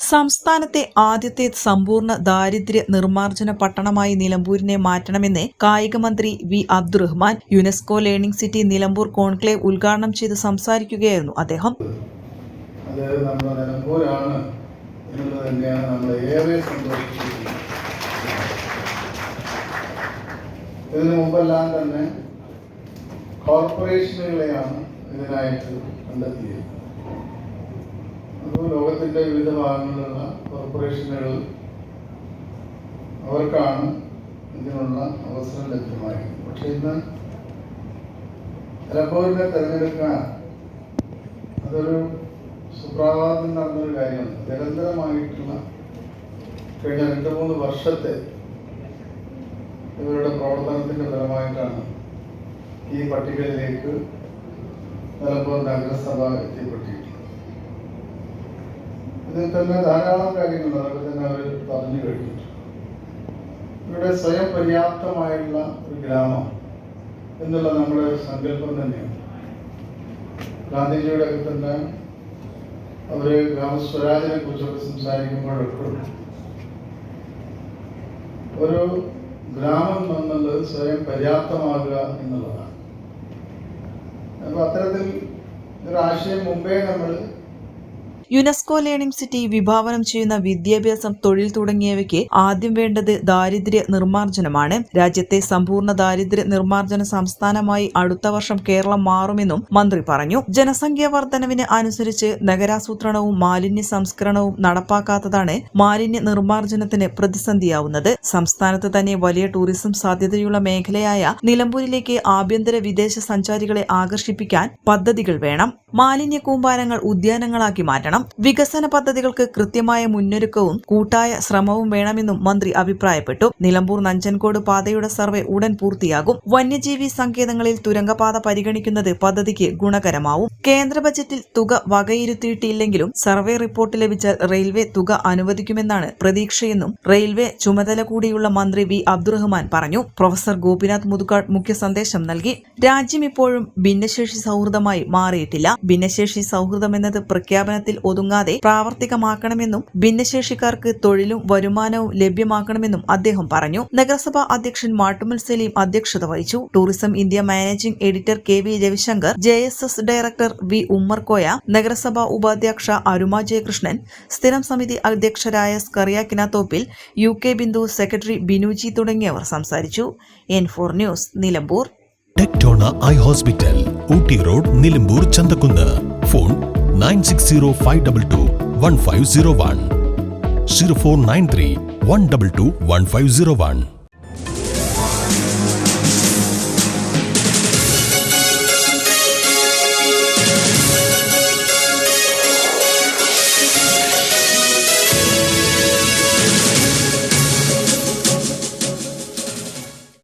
സംസ്ഥാനത്തെ ആദ്യത്തെ സമ്പൂർണ ദാരിദ്ര്യ നിർമ്മാർജന പട്ടണമായി നിലമ്പൂരിനെ മാറ്റണമെന്ന് കായിക മന്ത്രി V Abdurahman UNESCO learning city Nilambur conclave ഉദ്ഘാടനം ചെയ്ത് സംസാരിക്കുകയായിരുന്നു അദ്ദേഹം. ഇതിനു മുമ്പെല്ലാം തന്നെ കോർപ്പറേഷനുകളെയാണ് ഇതിനായിട്ട് കണ്ടെത്തിയത് അത് ലോകത്തിന്റെ വിവിധ ഭാഗങ്ങളിലുള്ള കോർപ്പറേഷനുകൾ അവർക്കാണ് ഇതിനുള്ള അവസരം ലഭ്യമായത് പക്ഷെ ഇന്ന് നിലമ്പൂരിനെ തിരഞ്ഞെടുക്കാൻ അതൊരു സുപ്രഭാതം നടന്നൊരു കാര്യമാണ്. നിരന്തരമായിട്ടുള്ള കഴിഞ്ഞ രണ്ട് മൂന്ന് വർഷത്തെ ഇവരുടെ പ്രവർത്തനത്തിന്റെ ഫലമായിട്ടാണ് ഈ പട്ടികയിലേക്ക് നിലമ്പൂർ നഗരസഭ എത്തിപ്പെട്ടിട്ടുള്ളത് ഇതിൽ തന്നെ ധാരാളം കാര്യങ്ങൾ അതൊക്കെ തന്നെ അവർ പറഞ്ഞു കഴിഞ്ഞിട്ടുണ്ട് ഇവിടെ സ്വയം പര്യാപ്തമായുള്ള ഒരു ഗ്രാമം എന്നുള്ള നമ്മുടെ സങ്കല്പം തന്നെയാണ്. ഗാന്ധിജിയുടെ ഒക്കെ തന്നെ അവർ ഗ്രാമസ്വരാജിനെ കുറിച്ചൊക്കെ സംസാരിക്കുമ്പോഴൊക്കെ ഒരു ഗ്രാമം എന്നുള്ളത് സ്വയം പര്യാപ്തമാകുക എന്നുള്ളതാണ്. അപ്പൊ അത്തരത്തിൽ ഒരു ആശയം മുമ്പേ നമ്മൾ യുനെസ്കോ ലേണിംഗ് സിറ്റി വിഭാവനം ചെയ്യുന്ന വിദ്യാഭ്യാസം തൊഴിൽ തുടങ്ങിയവയ്ക്ക് ആദ്യം വേണ്ടത് ദാരിദ്ര്യ നിർമ്മാർജനമാണ്. രാജ്യത്തെ സമ്പൂർണ ദാരിദ്ര്യ നിർമ്മാർജന സംസ്ഥാനമായി അടുത്ത വർഷം കേരളം മാറുമെന്നും മന്ത്രി പറഞ്ഞു. ജനസംഖ്യാ വർധനവിന് അനുസരിച്ച് നഗരാസൂത്രണവും മാലിന്യ സംസ്കരണവും നടപ്പാക്കാത്തതാണ് മാലിന്യ നിർമ്മാർജനത്തിന് പ്രതിസന്ധിയാവുന്നത്. സംസ്ഥാനത്ത് തന്നെ വലിയ ടൂറിസം സാധ്യതയുള്ള മേഖലയായ നിലമ്പൂരിലേക്ക് ആഭ്യന്തര വിദേശ സഞ്ചാരികളെ ആകർഷിപ്പിക്കാൻ പദ്ധതികൾ വേണം. മാലിന്യ കൂമ്പാരങ്ങൾ ഉദ്യാനങ്ങളാക്കി മാറ്റണം. വികസന പദ്ധതികൾക്ക് കൃത്യമായ മുന്നൊരുക്കവും കൂട്ടായ ശ്രമവും വേണമെന്നും മന്ത്രി അഭിപ്രായപ്പെട്ടു. നിലമ്പൂർ നഞ്ചൻകോട് പാതയുടെ സർവേ ഉടൻ പൂർത്തിയാകും. വന്യജീവി സങ്കേതങ്ങളിൽ തുരങ്കപാത പരിഗണിക്കുന്നത് പദ്ധതിക്ക് ഗുണകരമാവും. കേന്ദ്ര ബജറ്റിൽ തുക വകയിരുത്തിയിട്ടില്ലെങ്കിലും സർവേ റിപ്പോർട്ട് ലഭിച്ചാൽ റെയിൽവേ തുക അനുവദിക്കുമെന്നാണ് പ്രതീക്ഷയെന്നും റെയിൽവേ ചുമതല കൂടിയുള്ള മന്ത്രി വി. അബ്ദുറഹ്മാൻ പറഞ്ഞു. പ്രൊഫസർ ഗോപിനാഥ് മുതുക്കാട് മുഖ്യ സന്ദേശം നൽകി. രാജ്യം ഇപ്പോഴും ഭിന്നശേഷി സൗഹൃദമായി മാറിയിട്ടില്ല. ഭിന്നശേഷി സൗഹൃദമെന്നത് പ്രഖ്യാപനത്തിൽ ഒതുങ്ങാതെ പ്രാവർത്തികമാക്കണമെന്നും ഭിന്നശേഷിക്കാർക്ക് തൊഴിലും വരുമാനവും ലഭ്യമാക്കണമെന്നും അദ്ദേഹം പറഞ്ഞു. നഗരസഭാ അധ്യക്ഷൻ മാട്ടുമൽ സലീം അധ്യക്ഷത വഹിച്ചു. Tourism India managing editor K V Ravishankar J S S director V Ummerkoya നഗരസഭാ ഉപാധ്യക്ഷ അരുമ ജയകൃഷ്ണൻ സ്ഥിരം സമിതി അധ്യക്ഷരായ Scaria Kinathoppil U K Bindu secretary Binuji തുടങ്ങിയവർ സംസാരിച്ചു. N four news Nilambur. Tectona eye hospital Ooty road Nilambur Chanthakkunnu. Phone nine six zero five double two one five zero one zero four nine three one double two one five zero one